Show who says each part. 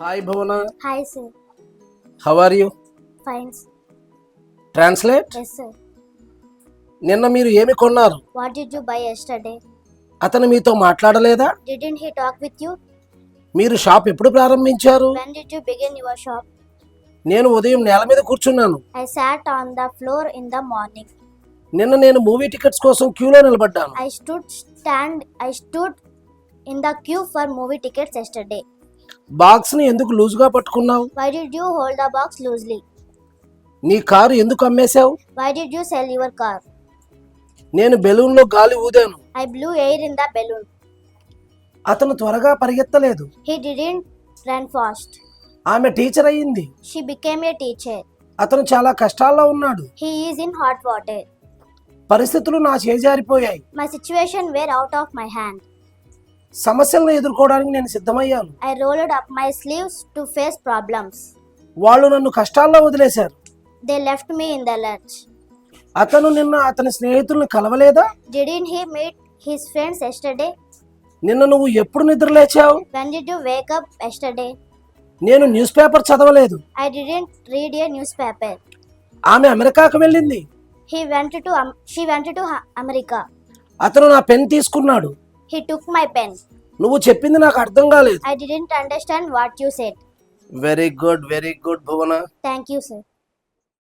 Speaker 1: Hi Bhavana
Speaker 2: hi sir
Speaker 1: how are you
Speaker 2: fine
Speaker 1: translate
Speaker 2: yes sir
Speaker 1: నిన్న మీరు ఏమి కొన్నారు?
Speaker 2: What did you buy yesterday
Speaker 1: అతను మీతో మాట్లాడలేదా?
Speaker 2: Didn't he talk with you
Speaker 1: మీరు షాప్ ఎప్పుడు ప్రారంభించారు?
Speaker 2: When did you begin your shop
Speaker 1: నేను ఉదయం నేల మీద కూర్చున్నాను.
Speaker 2: I sat on the floor in the morning
Speaker 1: నిన్న నేను మూవీ టికెట్స్ కోసం క్యూలో నిలబడ్డాను.
Speaker 2: I stood stand I stood in the queue for movie tickets yesterday
Speaker 1: బాక్స్ని ఎందుకు లూజ్గా పట్టుకున్నావు?
Speaker 2: Why did you hold the box loosely
Speaker 1: నీ కార్ ఎందుకు అమ్మేశావు?
Speaker 2: Why did you sell your car
Speaker 1: నేను బెలూన్లో గాలి ఊదాను.
Speaker 2: I blew air in the balloon
Speaker 1: అతను త్వరగా పరిగెత్తలేదు.
Speaker 2: హి డిడ్ంట్ రన్ ఫాస్ట్
Speaker 1: ఆమె టీచర్ అయ్యింది.
Speaker 2: షీ బికేమ్ ఏ టీచర్
Speaker 1: అతను చాలా కష్టాల్లో ఉన్నాడు.
Speaker 2: He is in hot water
Speaker 1: పరిస్థితులు నా చేజారిపోయాయి.
Speaker 2: My situation were out of my hand
Speaker 1: సమస్యలను ఎదుర్కోవడానికి నేను సిద్ధమయ్యాను.
Speaker 2: I rolled up my sleeves to face problems
Speaker 1: వాళ్ళు నన్ను కష్టాల్లో వదిలేశారు.
Speaker 2: They left me in the lurch
Speaker 1: అతను నిన్న అతని స్నేహితులను కలవలేదా?
Speaker 2: Didn't he meet his friends yesterday
Speaker 1: నిన్న నువ్వు ఎప్పుడు నిద్ర లేచావు?
Speaker 2: When did you wake up yesterday
Speaker 1: నేను న్యూస్ పేపర్ చదవలేదు.
Speaker 2: I didn't read a newspaper
Speaker 1: ఆమె అమెరికాకు వెళ్ళింది.
Speaker 2: He went to she went to America
Speaker 1: అతను నా పెన్ తీసుకున్నాడు.
Speaker 2: హీ టుక్ మై పెన్
Speaker 1: నువ్వు చెప్పింది నాకు అర్థం కాలేదు.
Speaker 2: I didn't understand what you said
Speaker 1: very good very good Bhuvana.
Speaker 2: Thank you sir